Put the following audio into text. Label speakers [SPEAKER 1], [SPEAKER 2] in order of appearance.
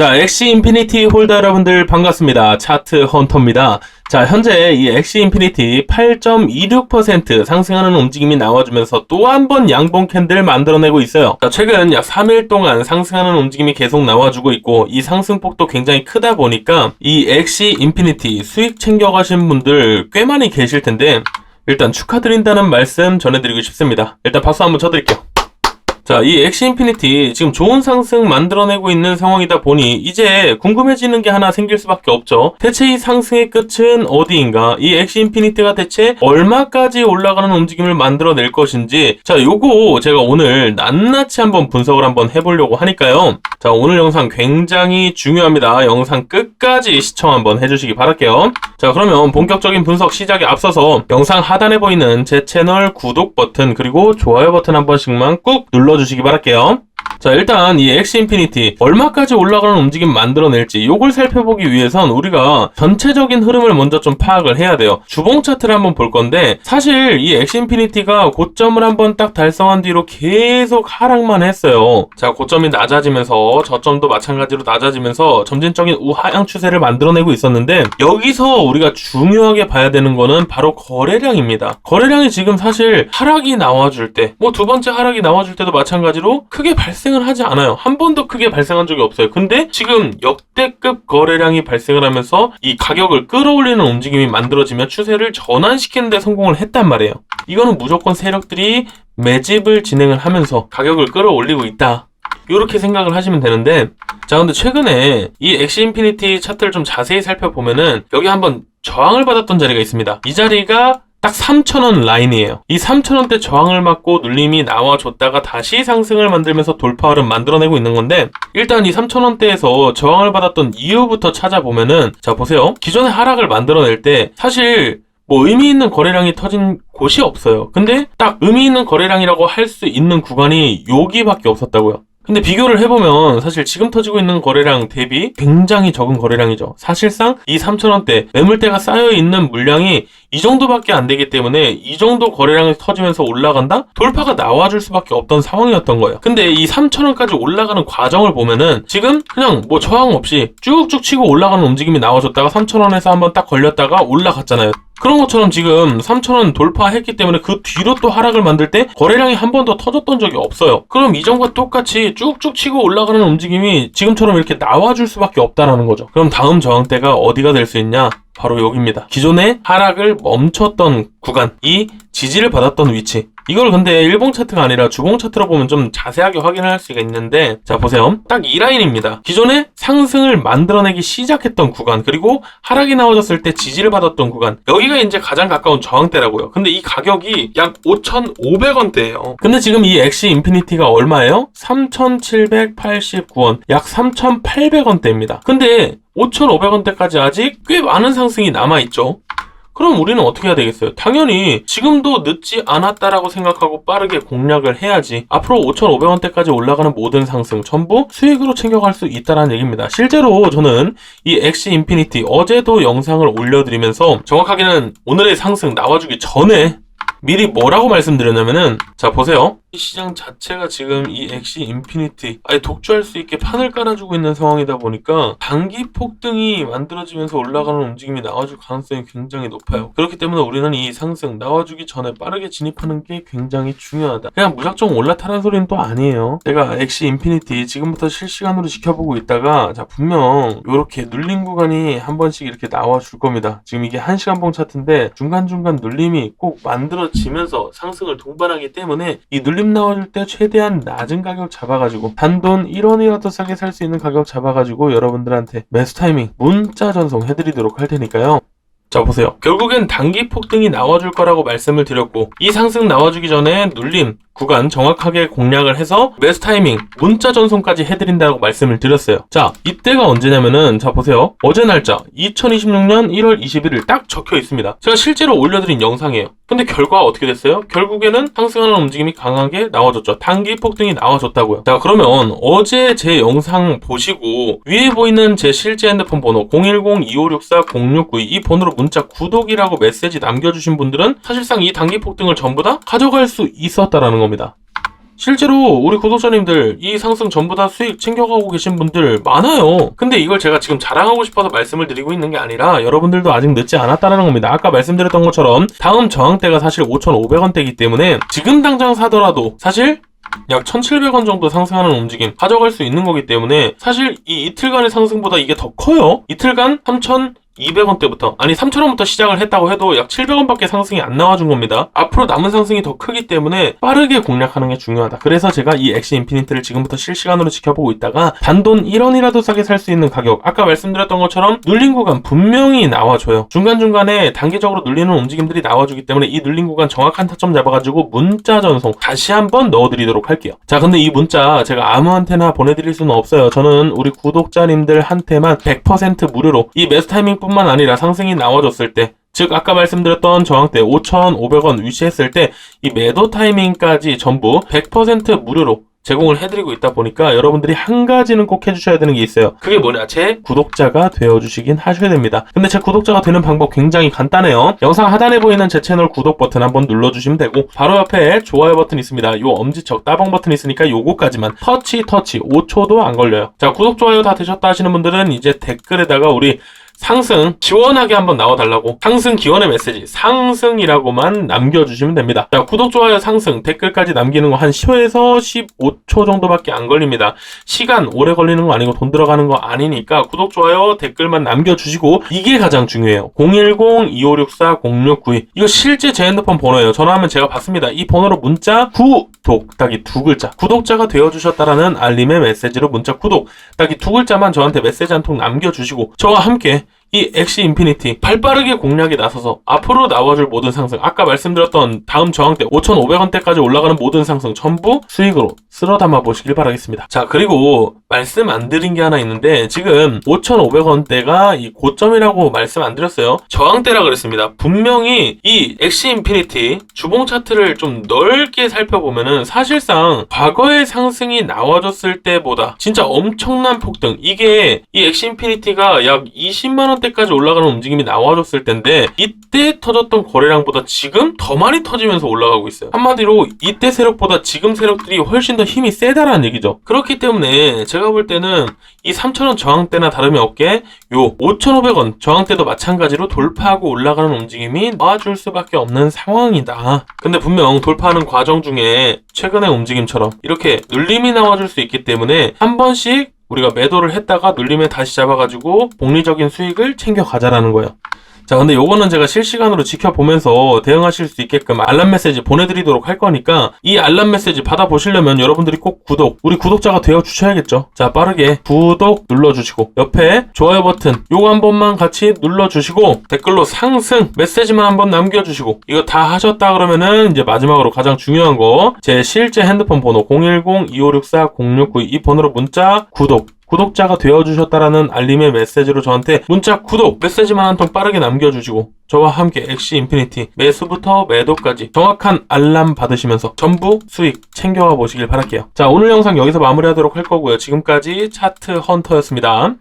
[SPEAKER 1] 자, 엑시 인피니티 홀더 여러분들 반갑습니다. 차트 헌터입니다. 자, 현재 이 엑시 인피니티 8.26% 상승하는 움직임이 나와주면서 또 한 번 양봉 캔들 만들어내고 있어요. 자, 최근 약 3일 동안 상승하는 움직임이 계속 나와주고 있고 이 상승폭도 굉장히 크다 보니까 이 엑시 인피니티 수익 챙겨가신 분들 꽤 많이 계실 텐데 일단 축하드린다는 말씀 전해드리고 싶습니다. 일단 박수 한번 쳐드릴게요. 자, 이 엑시 인피니티 지금 좋은 상승 만들어내고 있는 상황이다 보니 이제 궁금해지는 게 하나 생길 수밖에 없죠. 대체 이 상승의 끝은 어디인가? 이 엑시 인피니티가 대체 얼마까지 올라가는 움직임을 만들어낼 것인지 자, 요거 제가 오늘 낱낱이 한번 분석을 한번 해보려고 하니까요. 자, 오늘 영상 굉장히 중요합니다. 영상 끝까지 시청 한번 해주시기 바랄게요. 자, 그러면 본격적인 분석 시작에 앞서서 영상 하단에 보이는 제 채널 구독 버튼 그리고 좋아요 버튼 한 번씩만 꾹 눌러 주시기 바랄게요. 자, 일단 이 엑시 인피니티 얼마까지 올라가는 움직임 만들어낼지 요걸 살펴보기 위해선 우리가 전체적인 흐름을 먼저 좀 파악을 해야 돼요. 주봉 차트를 한번 볼 건데 사실 이 엑시 인피니티가 고점을 한번 딱 달성한 뒤로 계속 하락만 했어요. 자, 고점이 낮아지면서 저점도 마찬가지로 낮아지면서 점진적인 우하향 추세를 만들어내고 있었는데 여기서 우리가 중요하게 봐야 되는 거는 바로 거래량입니다. 거래량이 지금 사실 하락이 나와줄 때, 뭐 두 번째 하락이 나와줄 때도 마찬가지로 크게 발생 을 하지 않아요. 한 번도 크게 발생한 적이 없어요. 근데 지금 역대급 거래량이 발생을 하면서 이 가격을 끌어올리는 움직임이 만들어지면 추세를 전환시키는 데 성공을 했단 말이에요. 이거는 무조건 세력들이 매집을 진행을 하면서 가격을 끌어올리고 있다. 이렇게 생각을 하시면 되는데 자 근데 최근에 이 엑시 인피니티 차트를 좀 자세히 살펴보면은 여기 한번 저항을 받았던 자리가 있습니다. 이 자리가 딱 3,000원 라인이에요. 이 3,000원대 저항을 맞고 눌림이 나와줬다가 다시 상승을 만들면서 돌파를 만들어내고 있는 건데 일단 이 3,000원대에서 저항을 받았던 이유부터 찾아보면은 자 보세요. 기존의 하락을 만들어낼 때 사실 뭐 의미 있는 거래량이 터진 곳이 없어요. 근데 딱 의미 있는 거래량이라고 할 수 있는 구간이 여기밖에 없었다고요. 근데 비교를 해보면 사실 지금 터지고 있는 거래량 대비 굉장히 적은 거래량이죠. 사실상 이 3,000원대 매물대가 쌓여있는 물량이 이 정도밖에 안 되기 때문에 이 정도 거래량이 터지면서 올라간다? 돌파가 나와줄 수밖에 없던 상황이었던 거예요. 근데 이 3,000원까지 올라가는 과정을 보면은 지금 그냥 뭐 저항 없이 쭉쭉 치고 올라가는 움직임이 나와줬다가 3,000원에서 한번 딱 걸렸다가 올라갔잖아요. 그런 것처럼 지금 3,000원 돌파했기 때문에 그 뒤로 또 하락을 만들 때 거래량이 한 번도 터졌던 적이 없어요. 그럼 이전과 똑같이 쭉쭉 치고 올라가는 움직임이 지금처럼 이렇게 나와줄 수밖에 없다라는 거죠. 그럼 다음 저항대가 어디가 될 수 있냐? 바로 여기입니다. 기존의 하락을 멈췄던 구간, 이 지지를 받았던 위치. 이걸 근데 일봉 차트가 아니라 주봉 차트로 보면 좀 자세하게 확인할 수가 있는데, 자, 보세요. 딱 이 라인입니다. 기존에 상승을 만들어내기 시작했던 구간, 그리고 하락이 나와졌을 때 지지를 받았던 구간. 여기가 이제 가장 가까운 저항대라고요. 근데 이 가격이 약 5,500원대예요. 근데 지금 이 엑시 인피니티가 얼마예요? 3,789원. 약 3,800원대입니다. 근데 5,500원대까지 아직 꽤 많은 상승이 남아있죠. 그럼 우리는 어떻게 해야 되겠어요? 당연히 지금도 늦지 않았다라고 생각하고 빠르게 공략을 해야지. 앞으로 5,500원대까지 올라가는 모든 상승 전부 수익으로 챙겨갈 수 있다는 얘기입니다. 실제로 저는 이 엑시 인피니티 어제도 영상을 올려드리면서 정확하게는 오늘의 상승 나와주기 전에 미리 뭐라고 말씀드렸냐면은 자 보세요 이 시장 자체가 지금 이 엑시 인피니티 아예 독주할 수 있게 판을 깔아주고 있는 상황이다 보니까 단기 폭등이 만들어지면서 올라가는 움직임이 나와줄 가능성이 굉장히 높아요. 그렇기 때문에 우리는 이 상승 나와주기 전에 빠르게 진입하는 게 굉장히 중요하다. 그냥 무작정 올라타는 소리는 또 아니에요. 내가 엑시 인피니티 지금부터 실시간으로 지켜보고 있다가 자 분명 이렇게 눌림 구간이 한 번씩 이렇게 나와줄 겁니다. 지금 이게 1시간 봉 차트인데 중간중간 눌림이 꼭 만들어지면서 상승을 동반하기 때문에 이 눌림 나와줄 때 최대한 낮은 가격 잡아가지고 단돈 1원이라도 싸게 살 수 있는 가격 잡아가지고 여러분들한테 매수 타이밍 문자 전송 해드리도록 할 테니까요. 자 보세요. 결국엔 단기 폭등이 나와줄 거라고 말씀을 드렸고 이 상승 나와주기 전에 눌림 구간 정확하게 공략을 해서 매수 타이밍 문자 전송까지 해드린다고 말씀을 드렸어요. 자 이때가 언제냐면은 자 보세요. 어제 날짜 2026년 1월 21일 딱 적혀 있습니다. 제가 실제로 올려드린 영상이에요. 근데 결과 어떻게 됐어요? 결국에는 상승하는 움직임이 강하게 나와줬죠. 단기 폭등이 나와줬다고요. 자 그러면 어제 제 영상 보시고 위에 보이는 제 실제 핸드폰 번호 010-2564-0692 이 번호로 문자 구독이라고 메시지 남겨주신 분들은 사실상 이 단기 폭등을 전부 다 가져갈 수 있었다라는 겁니다. 실제로 우리 구독자님들 이 상승 전부 다 수익 챙겨가고 계신 분들 많아요. 근데 이걸 제가 지금 자랑하고 싶어서 말씀을 드리고 있는 게 아니라 여러분들도 아직 늦지 않았다는 겁니다. 아까 말씀드렸던 것처럼 다음 저항대가 사실 5,500원대이기 때문에 지금 당장 사더라도 사실 약 1,700원 정도 상승하는 움직임 가져갈 수 있는 거기 때문에 사실 이 이틀간의 상승보다 이게 더 커요. 이틀간 3,200원대부터 아니 3,000원부터 시작을 했다고 해도 약 700원밖에 상승이 안 나와준 겁니다. 앞으로 남은 상승이 더 크기 때문에 빠르게 공략하는 게 중요하다. 그래서 제가 이 엑시 인피니트를 지금부터 실시간으로 지켜보고 있다가 단돈 1원이라도 싸게 살 수 있는 가격 아까 말씀드렸던 것처럼 눌린 구간 분명히 나와줘요. 중간중간에 단기적으로 눌리는 움직임들이 나와주기 때문에 이 눌린 구간 정확한 타점 잡아가지고 문자 전송 다시 한번 넣어드리도록 할게요. 자 근데 이 문자 제가 아무한테나 보내드릴 수는 없어요. 저는 우리 구독자님들한테만 100% 무료로 이 매수 타이밍뿐 만 아니라 상승이 나와줬을 때 즉 아까 말씀드렸던 저항대 5,500원 위치했을 때 이 매도 타이밍까지 전부 100% 무료로 제공을 해드리고 있다 보니까 여러분들이 한 가지는 꼭 해주셔야 되는 게 있어요. 그게 뭐냐? 제 구독자가 되어주시긴 하셔야 됩니다. 근데 제 구독자가 되는 방법 굉장히 간단해요. 영상 하단에 보이는 제 채널 구독 버튼 한번 눌러주시면 되고 바로 옆에 좋아요 버튼 있습니다. 요 엄지척 따봉 버튼 있으니까 요거까지만 터치 터치 5초도 안 걸려요. 자 구독 좋아요 다 되셨다 하시는 분들은 이제 댓글에다가 우리 상승 지원하게 한번 나와달라고 상승 기원의 메시지 상승이라고만 남겨주시면 됩니다. 자 구독 좋아요 상승 댓글까지 남기는 거 한 10에서 15초 정도밖에 안 걸립니다. 시간 오래 걸리는 거 아니고 돈 들어가는 거 아니니까 구독 좋아요 댓글만 남겨주시고 이게 가장 중요해요. 010-2564-0692 이거 실제 제 핸드폰 번호예요. 전화하면 제가 받습니다. 이 번호로 문자 구독 딱이 두 글자. 구독자가 되어주셨다라는 알림의 메시지로 문자 구독 딱이 두 글자만 저한테 메시지 한 통 남겨주시고 저와 함께 이 엑시 인피니티 발빠르게 공략에 나서서 앞으로 나와줄 모든 상승 아까 말씀드렸던 다음 저항대 5,500원대까지 올라가는 모든 상승 전부 수익으로 쓸어 담아 보시길 바라겠습니다. 자 그리고 말씀 안 드린 게 하나 있는데 지금 5,500원대가 이 고점이라고 말씀 안 드렸어요. 저항대라 그랬습니다. 분명히 이 엑시 인피니티 주봉 차트를 좀 넓게 살펴보면은 사실상 과거의 상승이 나와줬을 때보다 진짜 엄청난 폭등 이게 이 엑시 인피니티가 약 20만 원 대까지 올라가는 움직임이 나와줬을 텐데 이때 터졌던 거래량보다 지금 더 많이 터지면서 올라가고 있어요. 한마디로 이때 세력보다 지금 세력들이 훨씬 더 힘이 세다라는 얘기죠. 그렇기 때문에 제가 볼 때는 이 3,000원 저항대나 다름이 없게 요 5,500원 저항대도 마찬가지로 돌파하고 올라가는 움직임이 나와줄 수밖에 없는 상황이다. 근데 분명 돌파하는 과정 중에 최근의 움직임처럼 이렇게 눌림이 나와줄 수 있기 때문에 한 번씩 우리가 매도를 했다가 눌림에 다시 잡아가지고 복리적인 수익을 챙겨 가자라는 거예요. 자, 근데 요거는 제가 실시간으로 지켜보면서 대응하실 수 있게끔 알람 메시지 보내드리도록 할 거니까 이 알람 메시지 받아보시려면 여러분들이 꼭 구독, 우리 구독자가 되어 주셔야겠죠. 자, 빠르게 구독 눌러주시고 옆에 좋아요 버튼 요거 한 번만 같이 눌러주시고 댓글로 상승 메시지만 한번 남겨주시고 이거 다 하셨다 그러면은 이제 마지막으로 가장 중요한 거 제 실제 핸드폰 번호 010-2564-0692 이 번호로 문자 구독 구독자가 되어주셨다라는 알림의 메시지로 저한테 문자 구독 메시지만 한 통 빠르게 남겨주시고 저와 함께 엑시 인피니티 매수부터 매도까지 정확한 알람 받으시면서 전부 수익 챙겨가 보시길 바랄게요. 자 오늘 영상 여기서 마무리하도록 할 거고요. 지금까지 차트 헌터였습니다.